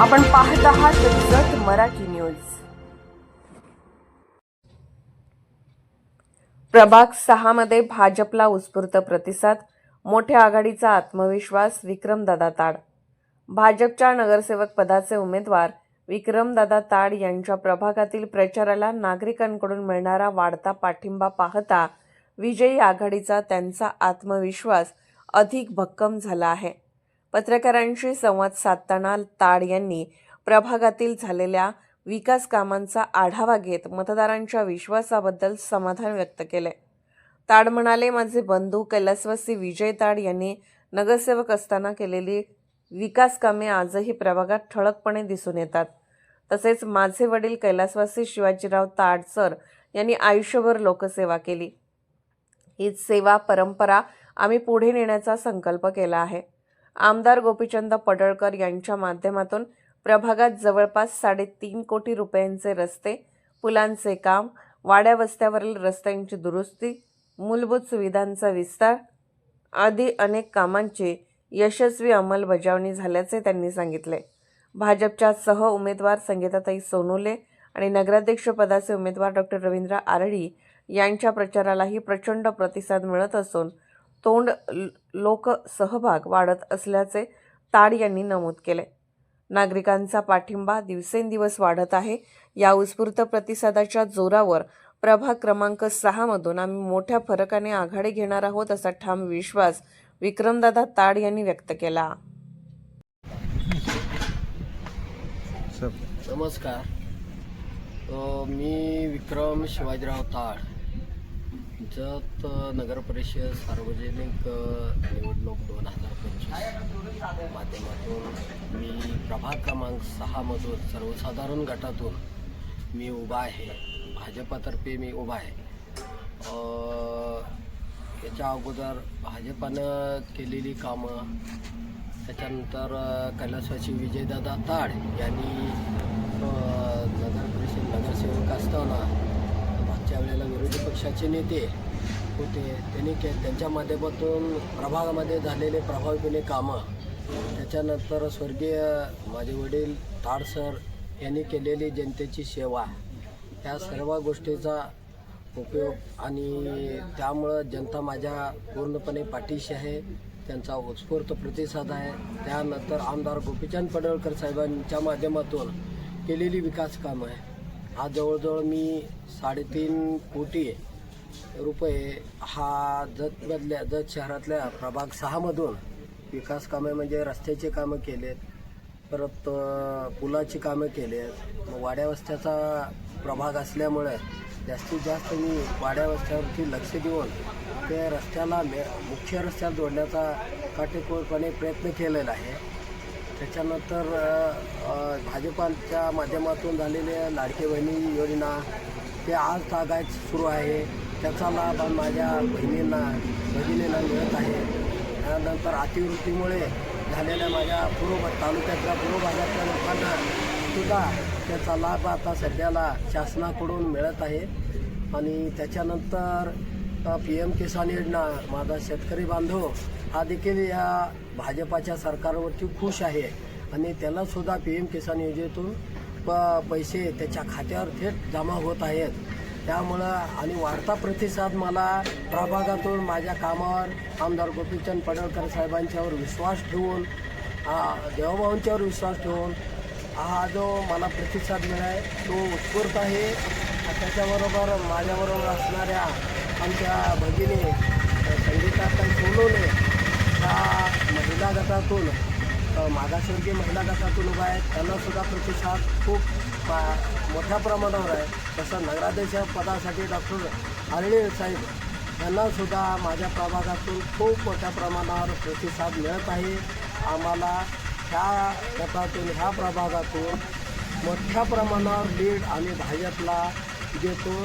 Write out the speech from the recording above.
आपण पाहत आहात जत मराठी न्यूज. प्रभाग सहामध्ये भाजपला उत्स्फूर्त प्रतिसाद मोठ्या आघाडीचा आत्मविश्वास विक्रमदादा ताड. भाजपच्या नगरसेवक पदाचे उमेदवार विक्रमदादा ताड यांच्या प्रभागातील प्रचाराला नागरिकांकडून मिळणारा वाढता पाठिंबा पाहता विजयी आघाडीचा त्यांचा आत्मविश्वास अधिक भक्कम झाला आहे. पत्रकारांशी संवाद साधताना ताड यांनी प्रभागातील झालेल्या विकास कामांचा आढावा घेत मतदारांच्या विश्वासाबद्दल समाधान व्यक्त केले. ताड म्हणाले माझे बंधू कैलासवासी विजय ताड यांनी नगरसेवक असताना केलेली विकास कामे आजही प्रभागात ठळकपणे दिसून येतात. तसेच माझे वडील कैलासवासी शिवाजीराव ताड सर यांनी आयुष्यभर लोकसेवा केली. हीच सेवा परंपरा आम्ही पुढे नेण्याचा संकल्प केला आहे. आमदार गोपीचंद पडळकर यांच्या माध्यमातून प्रभागात जवळपास साडेतीन कोटी रुपयांचे रस्ते पुलांचे काम वाड्या वस्त्यावरील रस्त्यांची दुरुस्ती मूलभूत सुविधांचा विस्तार आदी अनेक कामांची यशस्वी अंमलबजावणी झाल्याचे त्यांनी सांगितले. भाजपच्या सह उमेदवार संगीताताई सोनोले आणि नगराध्यक्षपदाचे उमेदवार डॉक्टर रवींद्र आरडी यांच्या प्रचारालाही प्रचंड प्रतिसाद मिळत असून तोंड ल- लोक सहभाग वाढत असल्याचे ताड यांनी नमूद केले. नागरिकांचा पाठिंबा दिवसेंदिवस वाढत आहे. या उत्स्फूर्त प्रतिसादाच्या जोरावर प्रभाग क्रमांक सहा मधून आम्ही मोठ्या फरकाने आघाडी घेणार आहोत असा ठाम विश्वास विक्रमदादा ताड यांनी व्यक्त केला. सब नमस्कार. मी विक्रम शिवाजीराव ताड. जत नगर परिषद सार्वजनिक निवडणूक दोन हजार पंचवीस माध्यमातून मी प्रभाग क्रमांक सहामधून सर्वसाधारण गटातून मी उभा आहे. भाजपातर्फे मी उभा आहे. याच्या अगोदर भाजपानं केलेली कामं त्याच्यानंतर अ, कैलासवासी विजयदादा ताड यांनी नगर परिषद नगरसेवक त्यावेळेला विरोधी पक्षाचे नेते होते. त्यांनी के त्यांच्या माध्यमातून प्रभागामध्ये झालेले प्रभावीपणे कामं त्याच्यानंतर स्वर्गीय माझे वडील ताड सर यांनी केलेली जनतेची सेवा या सर्व गोष्टीचा उपयोग आणि त्यामुळं जनता माझ्या पूर्णपणे पाठीशी आहे. त्यांचा उत्स्फूर्त प्रतिसाद आहे. त्यानंतर आमदार गोपीचंद पडळकर साहेबांच्या माध्यमातून केलेली विकास कामं आहे. हा जवळजवळ मी साडेतीन कोटी रुपये हा जतमधल्या जत शहरातल्या प्रभाग सहामधून विकास कामे म्हणजे रस्त्याचे कामं केलेत परत पुलाची कामं केलेत. मग वाड्यावस्त्याचा प्रभाग असल्यामुळे जास्तीत जास्त मी वाड्यावस्त्यावरती लक्ष देऊन ते रस्त्याला मे मुख्य रस्त्याला जोडण्याचा काटेकोरपणे प्रयत्न केलेला आहे. त्याच्यानंतर भाजपाच्या माध्यमातून झालेल्या लाडके बहिणी योजना ते आज तागायच सुरू आहे. त्याचा लाभ माझ्या बहिणींना भगिनींना मिळत आहे. त्यानंतर अतिवृष्टीमुळे झालेल्या माझ्या पूर्व तालुक्यातल्या पूर्व भागातल्या लोकांना सुद्धा त्याचा लाभ आता सध्याला शासनाकडून मिळत आहे. आणि त्याच्यानंतर पी एम किसान योजना माझा शेतकरी बांधव हा देखील या भाजपाच्या सरकारवरती खुश आहे. आणि त्याला सुद्धा पी एम किसान योजनेतून प पैसे त्याच्या खात्यावर थेट जमा होत आहेत. त्यामुळं आणि वाढता प्रतिसाद मला प्रभागातून माझ्या कामावर आमदार गोपीचंद पडळकर साहेबांच्यावर विश्वास ठेवून आ, देवभावांच्यावर विश्वास ठेवून हा जो मला प्रतिसाद मिळाला तो उत्स्फूर्त आहे. त्याच्याबरोबर माझ्याबरोबर असणाऱ्या आमच्या भगिनी संगीताताई सोनवणे ह्या महिला गटातून मागासवर्गीय महिला गटातून उभा आहेत त्यांनासुद्धा प्रतिसाद खूप पा मोठ्या प्रमाणावर आहे. तसं नगराध्यक्ष पदासाठी डॉक्टर आरळे साहेब यांनासुद्धा माझ्या प्रभागातून खूप मोठ्या प्रमाणावर प्रतिसाद मिळत आहे. आम्हाला ह्या गटातून ह्या प्रभागातून मोठ्या प्रमाणावर लीड आम्ही भाजपला देतो.